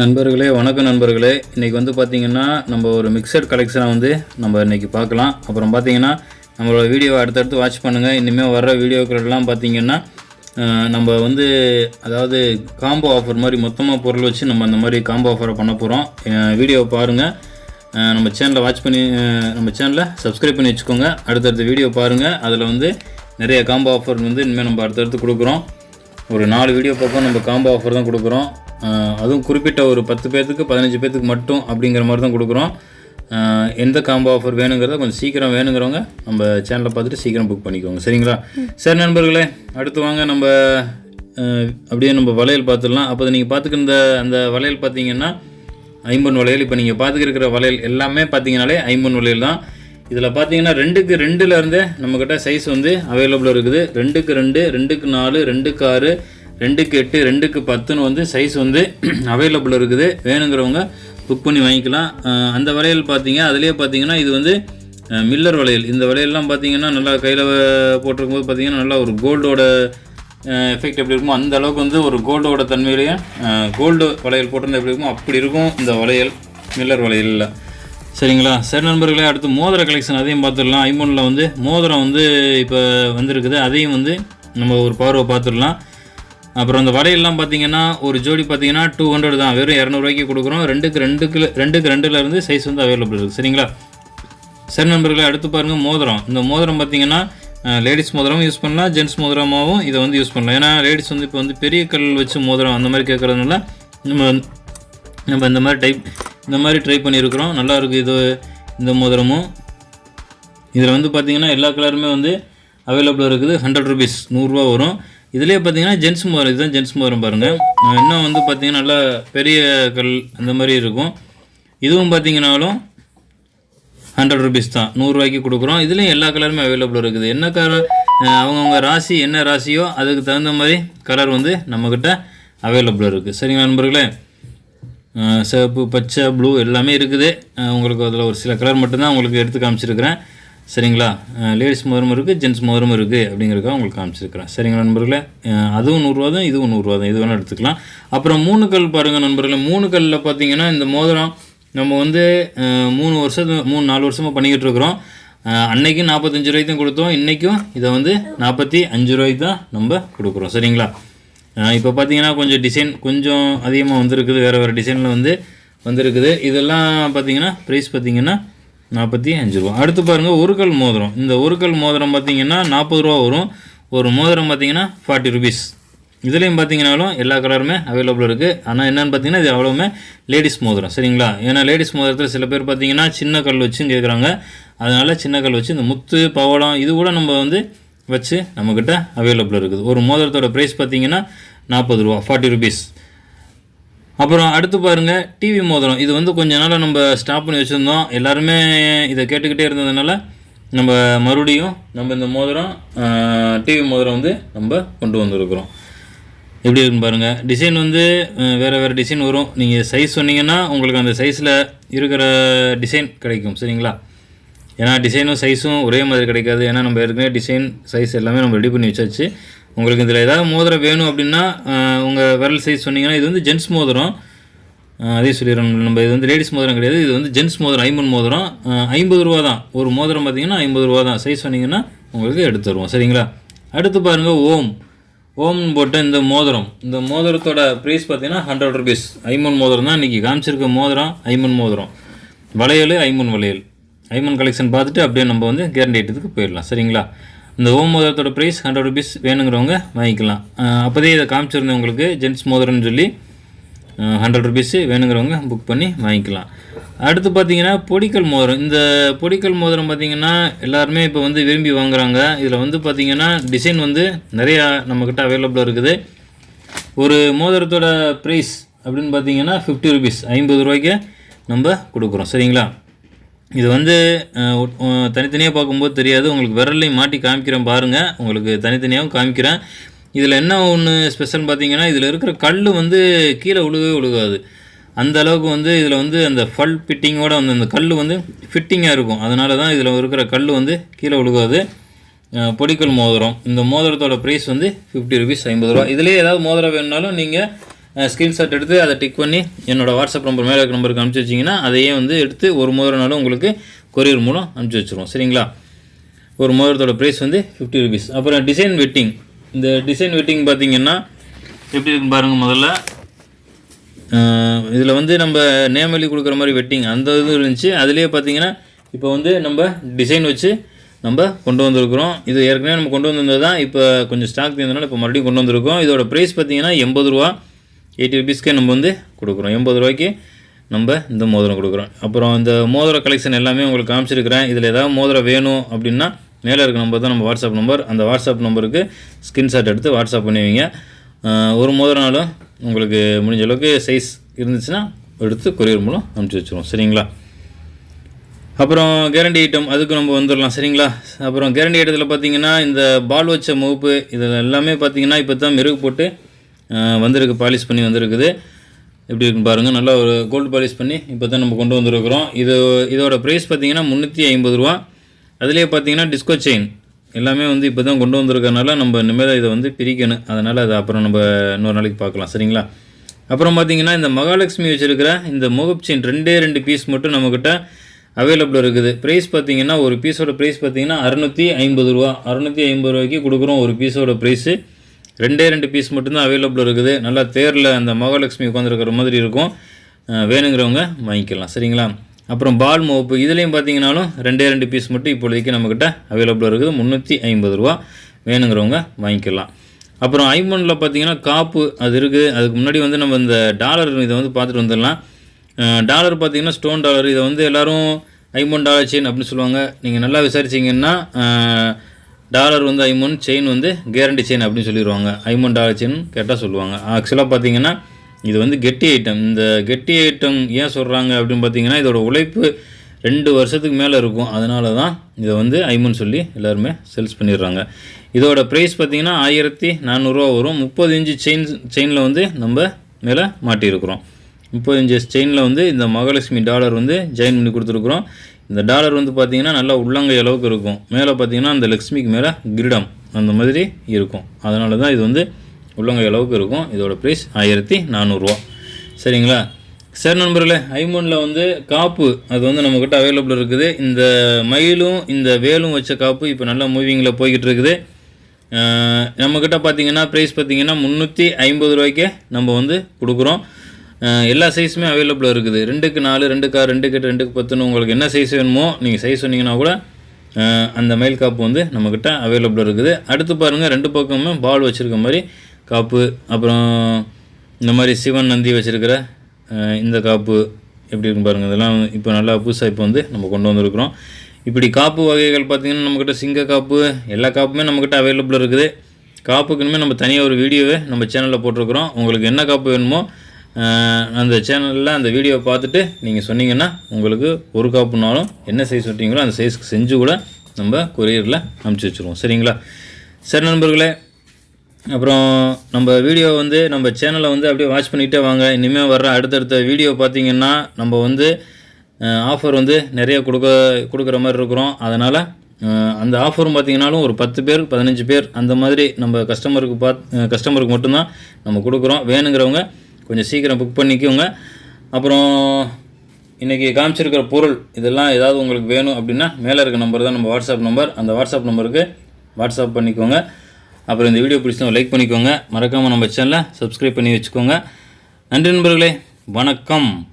நண்பர்களே வணக்கம் நண்பர்களே. இன்றைக்கி வந்து பார்த்திங்கன்னா நம்ம ஒரு மிக்சட் கலெக்ஷனை வந்து நம்ம இன்றைக்கி பார்க்கலாம் அப்புறம் பார்த்திங்கன்னா நம்மளோட வீடியோவை அடுத்தடுத்து வாட்ச் பண்ணுங்கள் இனிமேல் வர்ற வீடியோக்கள்லாம் பார்த்திங்கன்னா நம்ம வந்து அதாவது காம்போ ஆஃபர் மாதிரி மொத்தமாக பொருள் வச்சு நம்ம அந்த மாதிரி காம்போ ஆஃபரை பண்ண போகிறோம் வீடியோவை பாருங்கள் நம்ம சேனலை வாட்ச் பண்ணி நம்ம சேனலை சப்ஸ்கிரைப் பண்ணி வச்சுக்கோங்க. அடுத்தடுத்த வீடியோ பாருங்கள் அதில் வந்து நிறைய காம்போ ஆஃபர் வந்து இனிமேல் நம்ம அடுத்தடுத்து கொடுக்குறோம். ஒரு நாலு வீடியோ பக்கம் நம்ம காம்போ ஆஃபர் தான் கொடுக்குறோம். அதுவும் குறிப்பிட்ட ஒரு பத்து பேர்த்துக்கு பதினஞ்சு பேர்த்துக்கு மட்டும் அப்படிங்கிற மாதிரி தான் கொடுக்குறோம். எந்த காம்போ ஆஃபர் வேணுங்கிறத கொஞ்சம் சீக்கிரம் வேணுங்கிறவங்க நம்ம சேனலை பார்த்துட்டு சீக்கிரம் புக் பண்ணிக்கோங்க. சரிங்களா? சரி நண்பர்களே அடுத்து வாங்க நம்ம அப்படியே நம்ம வளையல் பார்த்துடலாம். அப்போ நீங்கள் பார்த்துக்கிற அந்த வளையல் பார்த்தீங்கன்னா ஐம்பன் வளையல். இப்போ நீங்கள் பார்த்துக்கிற வளையல் எல்லாமே பார்த்தீங்கனாலே ஐம்பன் வளையல் தான். இதில் பார்த்தீங்கன்னா ரெண்டுக்கு ரெண்டுலேருந்தே நம்மக்கிட்ட சைஸ் வந்து அவைலபிள் இருக்குது. ரெண்டுக்கு ரெண்டு ரெண்டுக்கு நாலு ரெண்டுக்கு ஆறு ரெண்டுக்கு எட்டு ரெண்டுக்கு பத்துன்னு வந்து சைஸ் வந்து அவைலபிள் இருக்குது. வேணுங்கிறவங்க புக் பண்ணி வாங்கிக்கலாம். அந்த வளையல் பார்த்தீங்க அதுலேயே பார்த்தீங்கன்னா இது வந்து மில்லர் வளையல். இந்த வளையல்லாம் பார்த்தீங்கன்னா நல்லா கையில் போட்டிருக்கும் போது பார்த்தீங்கன்னா நல்லா ஒரு கோல்டோட எஃபெக்ட் எப்படி இருக்குமோ அந்த அளவுக்கு வந்து ஒரு கோல்டோட தன்மையிலேயே கோல்டு வளையல் போட்டிருந்தா எப்படி இருக்குமோ அப்படி இருக்கும் இந்த வளையல் மில்லர் வளையலில். சரிங்களா? சரி நண்பர்களே அடுத்து மோதிர கலெக்ஷன் அதையும் பார்த்துடலாம். ஐமோனில் வந்து மோதிரம் வந்து இப்போ வந்திருக்குது. அதையும் வந்து நம்ம ஒரு பார்வை பார்த்துடலாம். அப்புறம் அந்த வலையெல்லாம் பார்த்தீங்கன்னா ஒரு ஜோடி பார்த்தீங்கன்னா டூ ஹண்ட்ரட் தான். வெறும் இரநூறுவாய்க்கு கொடுக்குறோம். ரெண்டுக்கு ரெண்டுக்கு ரெண்டுக்கு ரெண்டுலேருந்து சைஸ் வந்து அவைலபிள் இருக்குது சரிங்களா? சரி நண்பர்களை அடுத்து பாருங்கள் மோதிரம். இந்த மோதிரம் பார்த்தீங்கன்னா லேடிஸ் மோதிரமும் யூஸ் பண்ணலாம். ஜென்ட்ஸ் மோதிரமாகவும் இதை வந்து யூஸ் பண்ணலாம். ஏன்னா லேடிஸ் வந்து இப்போ வந்து பெரிய கல் வச்சு மோதிரம் அந்த மாதிரி கேட்குறதுனால நம்ம நம்ம இந்த மாதிரி டைப் இந்த மாதிரி ட்ரை பண்ணியிருக்கிறோம். நல்லா இருக்குது இது இந்த மோதிரமும். இதில் வந்து பார்த்திங்கன்னா எல்லா கலருமே வந்து அவைலபிள் இருக்குது. ஹண்ட்ரட் ருபீஸ் நூறுரூவா வரும். இதுலேயே பார்த்தீங்கன்னா ஜென்ஸ் மோதிரம் இதுதான் ஜென்ஸ் மோரம் பாருங்கள் இன்னும் வந்து பார்த்தீங்கன்னா நல்லா பெரிய கல் அந்த மாதிரி இருக்கும். இதுவும் பார்த்தீங்கன்னாலும் ஹண்ட்ரட் ருபீஸ் தான். நூறுரூவாய்க்கு கொடுக்குறோம். இதுலேயும் எல்லா கலருமே அவைலபிள் இருக்குது. என்ன கலர் அவங்கவுங்க ராசி என்ன ராசியோ அதுக்கு தகுந்த மாதிரி கலர் வந்து நம்மக்கிட்ட அவைலபிள் இருக்குது சரிங்களா நண்பர்களே? சிவப்பு பச்சை ப்ளூ எல்லாமே இருக்குது. உங்களுக்கு அதில் ஒரு சில கலர் மட்டும்தான் உங்களுக்கு எடுத்து காமிச்சிருக்கிறேன். சரிங்களா? லேடிஸ் மோதிரம் இருக்குது ஜென்ட்ஸ் மோதிரம் இருக்குது அப்படிங்கிறதுக்காக உங்களுக்கு காமிச்சிருக்கிறேன். சரிங்களா நண்பர்களே? அதுவும் நூறுரூவா தான் இதுவும் நூறுரூவா தான் இது வேணால் எடுத்துக்கலாம். அப்புறம் மூணு கல் பாருங்கள் நண்பர்களே. மூணு கல்லில் பார்த்தீங்கன்னா இந்த மோதிரம் நம்ம வந்து மூணு வருஷத்து மூணு நாலு வருஷமாக பண்ணிக்கிட்டு இருக்கிறோம். அன்னைக்கும் நாற்பத்தஞ்சு ரூபாய்க்கு தான் கொடுத்தோம். இன்றைக்கும் இதை வந்து நாற்பத்தி அஞ்சு ரூபாய்க்கு தான் நம்ம கொடுக்குறோம். சரிங்களா? இப்போ பார்த்தீங்கன்னா கொஞ்சம் டிசைன் கொஞ்சம் அதிகமாக வந்திருக்குது. வேறு வேறு டிசைனில் வந்து வந்திருக்குது. இதெல்லாம் பார்த்தீங்கன்னா ப்ரைஸ் பார்த்தீங்கன்னா நாற்பத்தி அஞ்சு ரூபா. அடுத்து பாருங்கள் ஒரு கல் மோதிரம். இந்த ஒரு கல் மோதிரம் பார்த்திங்கன்னா நாற்பது ரூபா வரும். ஒரு மோதிரம் பார்த்தீங்கன்னா ஃபார்ட்டி ருபீஸ் இதுலேயும் பார்த்தீங்கன்னாலும் எல்லா கலருமே அவைலபிள் இருக்குது ஆனால் என்னென்னு பார்த்தீங்கன்னா இது அவ்வளோவுமே லேடிஸ் மோதிரம். சரிங்களா? ஏன்னா லேடிஸ் மோதிரத்தில் சில பேர் பார்த்தீங்கன்னா சின்ன கல் வச்சும் கேட்குறாங்க அதனால் சின்ன கல் வச்சு இந்த முத்து பவளம் இது கூட நம்ம வந்து வச்சு நம்மக்கிட்ட அவைலபிள் இருக்குது. ஒரு மோதிரத்தோட ப்ரைஸ் பார்த்தீங்கன்னா நாற்பது ரூபா ஃபார்ட்டி ருபீஸ் அப்புறம் அடுத்து பாருங்கள் டிவி மோதிரம். இது வந்து கொஞ்ச நாளாக நம்ம ஸ்டாப் பண்ணி வச்சுருந்தோம். எல்லாருமே இதை கேட்டுக்கிட்டே இருந்ததுனால நம்ம மறுபடியும் நம்ம இந்த மோதிரம் டிவி மோதிரம் வந்து நம்ம கொண்டு வந்திருக்கிறோம். எப்படி இருக்குன்னு பாருங்கள் டிசைன் வந்து வேறு வேறு டிசைன் வரும். நீங்கள் சைஸ் சொன்னீங்கன்னா உங்களுக்கு அந்த சைஸில் இருக்கிற டிசைன் கிடைக்கும். சரிங்களா? ஏன்னா டிசைனும் சைஸும் ஒரே மாதிரி கிடைக்காது. ஏன்னா நம்ம ஏற்கனவே டிசைன் சைஸ் எல்லாமே நம்ம ரெடி பண்ணி வச்சாச்சு. உங்களுக்கு இதில் ஏதாவது மோதிரம் வேணும் அப்படின்னா உங்கள் விரல் சைஸ் சொன்னீங்கன்னா இது வந்து ஜென்ட்ஸ் மோதிரம். அதே சொல்லிடுறோம் நம்ம இது வந்து லேடிஸ் மோதிரம் கிடையாது. இது வந்து ஜென்ஸ் மோதிரம் ஐம்பது மோதிரம். ஐம்பது ரூபா தான். ஒரு மோதிரம் பார்த்தீங்கன்னா ஐம்பது ரூபா தான். சைஸ் சொன்னீங்கன்னா உங்களுக்கு எடுத்து தருவோம். சரிங்களா? அடுத்து பாருங்கள் ஓம். ஓம்னு போட்ட இந்த மோதிரம். இந்த மோதிரத்தோட ப்ரைஸ் பார்த்தீங்கன்னா ஹண்ட்ரட் ருபீஸ் ஐமன் மோதிரம் தான் இன்றைக்கி காமிச்சிருக்க மோதிரம் ஐமன் மோதிரம். வளையல் ஐமன் வளையல். ஐமன் கலெக்ஷன் பார்த்துட்டு அப்படியே நம்ம வந்து கேரண்டி ஐட்டத்துக்கு போயிடலாம். சரிங்களா? இந்த ஓம் மோதிரத்தோட ப்ரைஸ் ஹண்ட்ரட் ருபீஸ் வேணுங்கிறவங்க வாங்கிக்கலாம். அப்போதே இதை காமிச்சிருந்தேன் உங்களுக்கு ஜென்ட்ஸ் மோதிரம்னு சொல்லி ஹண்ட்ரட் ருபீஸு வேணுங்கிறவங்க புக் பண்ணி வாங்கிக்கலாம். அடுத்து பார்த்தீங்கன்னா பொடிக்கல் மோதிரம். இந்த பொடிக்கல் மோதிரம் பார்த்தீங்கன்னா எல்லாருமே இப்போ வந்து விரும்பி வாங்குறாங்க. இதில் வந்து பார்த்திங்கன்னா டிசைன் வந்து நிறையா நம்மக்கிட்ட அவைலபிளாக இருக்குது. ஒரு மோதிரத்தோட ப்ரைஸ் அப்படின்னு பார்த்தீங்கன்னா ஃபிஃப்டி ருபீஸ் ஐம்பது ரூபாய்க்கு நம்ம கொடுக்குறோம். சரிங்களா? இது வந்து தனித்தனியாக பார்க்கும்போது தெரியாது. உங்களுக்கு விரல்லையும் மாட்டி காமிக்கிறேன் பாருங்கள் உங்களுக்கு தனித்தனியாகவும் காமிக்கிறேன். இதில் என்ன ஒன்று ஸ்பெஷல் பார்த்தீங்கன்னா இதில் இருக்கிற கல் வந்து கீழே விழுகவே விழுகாது அந்த அளவுக்கு வந்து இதில் வந்து அந்த ஃபல் ஃபிட்டிங்கோட வந்து அந்த கல் வந்து ஃபிட்டிங்காக இருக்கும். அதனால தான் இதில் இருக்கிற கல் வந்து கீழே விழுகாது பொடிக்கல் மோதிரம். இந்த மோதிரத்தோட ப்ரைஸ் வந்து ஃபிஃப்டி ருபீஸ் ஐம்பது ரூபா. இதுலேயே ஏதாவது மோதிரம் வேணுனாலும் நீங்கள் ஸ்க்ரீன்ஷாட் எடுத்து அதை டிக் பண்ணி என்னோடய வாட்ஸ்அப் நம்பர் மேலே இருக்க நம்பருக்கு அனுப்பிச்சி வச்சிங்கன்னா அதையே வந்து எடுத்து ஒரு மோதிரனாலும் உங்களுக்கு கொரியர் மூலம் அனுப்பிச்சி வச்சுருவோம். சரிங்களா? ஒரு மோதிரத்தோட ப்ரைஸ் வந்து ஃபிஃப்டி ருபீஸ் அப்புறம் டிசைன் வெட்டிங் இந்த டிசைன் வெட்டிங் பார்த்தீங்கன்னா எப்படி இருக்குன்னு பாருங்கள் முதல்ல. இதில் வந்து நம்ம நேம் எழுதி கொடுக்குற மாதிரி வெட்டிங் அந்த இது இருந்துச்சு. அதுலேயே பார்த்தீங்கன்னா இப்போ வந்து நம்ம டிசைன் வச்சு நம்ம கொண்டு வந்திருக்கிறோம். இது ஏற்கனவே நம்ம கொண்டு வந்திருந்தது தான் இப்போ கொஞ்சம் ஸ்டாக் இருந்ததுனால இப்போ மறுபடியும் கொண்டு வந்திருக்கோம். இதோட ப்ரைஸ் பார்த்தீங்கன்னா எண்பது ரூபா. எயிட்டி ருபீஸ்க்கே நம்ம வந்து கொடுக்குறோம். எண்பது ரூபாய்க்கு நம்ம இந்த மோதிரம் கொடுக்குறோம். அப்புறம் இந்த மோதிர கலெக்ஷன் எல்லாமே உங்களுக்கு காமிச்சிருக்கிறேன். இதில் ஏதாவது மோதிரம் வேணும் அப்படின்னா மேலே இருக்க நம்பர் தான் நம்ம வாட்ஸ்அப் நம்பர் அந்த வாட்ஸ்அப் நம்பருக்கு ஸ்கிரீன்ஷாட் எடுத்து வாட்ஸ்அப் பண்ணுவீங்க. ஒரு மோதிரனாலும் உங்களுக்கு முடிஞ்ச அளவுக்கு சைஸ் இருந்துச்சுன்னா எடுத்து கொரியர் மூலம் அனுப்பிச்சி வச்சுருவோம். சரிங்களா? அப்புறம் கேரண்டி ஐட்டம் அதுக்கு நம்ம வந்துடலாம் சரிங்களா? அப்புறம் கேரண்டி ஐட்டத்தில் பார்த்தீங்கன்னா இந்த பால் வச்ச முகப்பு இதில் எல்லாமே பார்த்தீங்கன்னா இப்போ தான் மெருகு போட்டு வந்திருக்கு பாலிஷ் பண்ணி வந்திருக்குது. எப்படி இருக்குன்னு பாருங்கள் நல்லா ஒரு கோல்டு பாலிஷ் பண்ணி இப்போ தான் நம்ம கொண்டு வந்திருக்கிறோம். இது இதோட ப்ரைஸ் பார்த்தீங்கன்னா முந்நூற்றி ஐம்பது ரூபா. அதுலேயே பார்த்தீங்கன்னா டிஸ்கோ செயின் எல்லாமே வந்து இப்போ தான் கொண்டு வந்திருக்கறனால நம்ம இனிமேல் இதை வந்து பிரிக்கணும். அதனால் அதை அப்புறம் நம்ம இன்னொரு நாளைக்கு பார்க்கலாம் சரிங்களா? அப்புறம் பார்த்திங்கன்னா இந்த மகாலட்சுமி வச்சுருக்கிற இந்த முகப் செயின் ரெண்டே ரெண்டு பீஸ் மட்டும் நம்மக்கிட்ட அவைலபிள் இருக்குது. ப்ரைஸ் பார்த்தீங்கன்னா ஒரு பீஸோட ப்ரைஸ் பார்த்தீங்கன்னா அறநூற்றி ஐம்பது ரூபா. அறநூற்றி ஐம்பது ரூபாய்க்கு கொடுக்குறோம் ஒரு பீஸோட ப்ரைஸு ரெண்டே ரெண்டு பீஸ் மட்டும்தான் அவைலபிள் இருக்குது. நல்லா தேரில் அந்த மகாலட்சுமி உட்காந்துருக்கிற மாதிரி இருக்கும். வேணுங்கிறவங்க வாங்கிக்கலாம். சரிங்களா? அப்புறம் பால் மோப்பு இதுலேயும் பார்த்தீங்கன்னாலும் ரெண்டே ரெண்டு பீஸ் மட்டும் இப்போதைக்கு நம்மக்கிட்ட அவைலபிள் இருக்குது. முந்நூற்றி ஐம்பது ரூபா வேணுங்கிறவங்க வாங்கிக்கலாம். அப்புறம் ஐமோனில் பார்த்தீங்கன்னா காப்பு அது இருக்குது அதுக்கு முன்னாடி வந்து நம்ம இந்த டாலர் இதை வந்து பார்த்துட்டு வந்துடலாம். டாலர் பார்த்தீங்கன்னா ஸ்டோன் டாலர் இதை வந்து எல்லோரும் ஐமோன் டாலர் செயின் அப்படின்னு சொல்லுவாங்க. நீங்கள் நல்லா விசாரிச்சிங்கன்னா டாலர் வந்து ஐமோன் செயின் வந்து கேரண்டி செயின் அப்படின்னு சொல்லிடுவாங்க. ஐமோன் டாலர் செயின் கேட்டால் சொல்லுவாங்க. ஆக்சுவலாக பார்த்தீங்கன்னா இது வந்து கெட்டி ஐட்டம் இந்த கெட்டி ஐட்டம் ஏன் சொல்கிறாங்க அப்படின்னு பார்த்தீங்கன்னா இதோட உழைப்பு ரெண்டு வருஷத்துக்கு மேலே இருக்கும். அதனால தான் இதை வந்து ஐமோன் சொல்லி எல்லாருமே சேல்ஸ் பண்ணிடுறாங்க. இதோட ப்ரைஸ் பார்த்தீங்கன்னா ஆயிரத்தி நானூறுரூவா வரும். முப்பது இன்ச்சு செயின் செயினில் வந்து நம்ம மேலே மாட்டியிருக்கிறோம். முப்பது இன்ச்சு செயினில் வந்து இந்த மகாலட்சுமி டாலர் வந்து ஜாயின் பண்ணி கொடுத்துருக்குறோம். இந்த டாலர் வந்து பார்த்திங்கன்னா நல்லா உள்ளங்கை அளவுக்கு இருக்கும். மேலே பார்த்தீங்கன்னா அந்த லக்ஷ்மிக்கு மேலே கிரீடம் அந்த மாதிரி இருக்கும். அதனால தான் இது வந்து உள்ளங்கை அளவுக்கு இருக்கும். இதோட ப்ரைஸ் ஆயிரத்தி நானூறுரூவா சரிங்களா? சரி நண்பர்களே ஐமோனில் வந்து காப்பு அது வந்து நம்மக்கிட்ட அவைலபிள் இருக்குது. இந்த மயிலும் இந்த வேலும் வச்ச காப்பு இப்போ நல்லா மூவிங்கில் போய்கிட்டு இருக்குது. நம்மக்கிட்ட பார்த்தீங்கன்னா ப்ரைஸ் பார்த்தீங்கன்னா முந்நூற்றி ஐம்பது ரூபாய்க்கே நம்ம வந்து கொடுக்குறோம். எல்லா சைஸுமே அவைலபிளாக இருக்குது. ரெண்டுக்கு நாலு ரெண்டுக்கு ஆறு ரெண்டுக்கு எட்டு ரெண்டுக்கு பத்துன்னு உங்களுக்கு என்ன சைஸ் வேணுமோ நீங்கள் சைஸ் சொன்னீங்கன்னா கூட அந்த மயில் காப்பு வந்து நம்மக்கிட்ட அவைலபிளாக இருக்குது. அடுத்து பாருங்கள் ரெண்டு பக்கமுமே பால் வச்சுருக்க மாதிரி காப்பு அப்புறம் இந்த மாதிரி சிவன் நந்தி வச்சுருக்கிற இந்த காப்பு எப்படி இருக்குன்னு பாருங்கள் இதெல்லாம் இப்போ நல்லா புதுசாக இப்போ வந்து நம்ம கொண்டு வந்திருக்கிறோம். இப்படி காப்பு வகைகள் பார்த்திங்கன்னா நம்மக்கிட்ட சிங்க காப்பு எல்லா காப்புமே நம்மக்கிட்ட அவைலபிள் இருக்குது. காப்புக்குன்னுமே நம்ம தனியாக ஒரு வீடியோவே நம்ம சேனலில் போட்டிருக்கிறோம். உங்களுக்கு என்ன காப்பு வேணுமோ அந்த சேனலில் அந்த வீடியோவை பார்த்துட்டு நீங்கள் சொன்னீங்கன்னா உங்களுக்கு ஒரு காப்புனாலும் என்ன சைஸ் சொல்கிறீங்களோ அந்த சைஸ்க்கு செஞ்சு கூட நம்ம கொரியரில் அனுப்பிச்சி வச்சுருவோம். சரிங்களா? சரி நண்பர்களே அப்புறம் நம்ம வீடியோ வந்து நம்ம சேனலை வந்து அப்படியே வாட்ச் பண்ணிகிட்டே வாங்க. இனிமேல் வர்ற அடுத்தடுத்த வீடியோ பார்த்தீங்கன்னா நம்ம வந்து ஆஃபர் வந்து நிறைய கொடுக்க கொடுக்குற மாதிரி இருக்கிறோம். அதனால் அந்த ஆஃபரும் பார்த்திங்கனாலும் ஒரு பத்து பேர் பதினஞ்சு பேர் அந்த மாதிரி நம்ம கஸ்டமருக்கு பாத் கஸ்டமருக்கு மட்டும்தான் நம்ம கொடுக்குறோம். வேணுங்கிறவங்க கொஞ்சம் சீக்கிரம் புக் பண்ணிக்கோங்க. அப்புறம் இன்றைக்கி காமிச்சிருக்கிற பொருள் இதெல்லாம் ஏதாவது உங்களுக்கு வேணும் அப்படின்னா மேலே இருக்க நம்பர் தான் நம்ம வாட்ஸ்அப் நம்பர் அந்த வாட்ஸ்அப் நம்பருக்கு வாட்ஸ்அப் பண்ணிக்கோங்க. அப்புறம் இந்த வீடியோ பிடிச்சா லைக் பண்ணிக்கோங்க. மறக்காமல் நம்ம சேனலை சப்ஸ்கிரைப் பண்ணி வச்சுக்கோங்க. நன்றி நண்பர்களே வணக்கம்.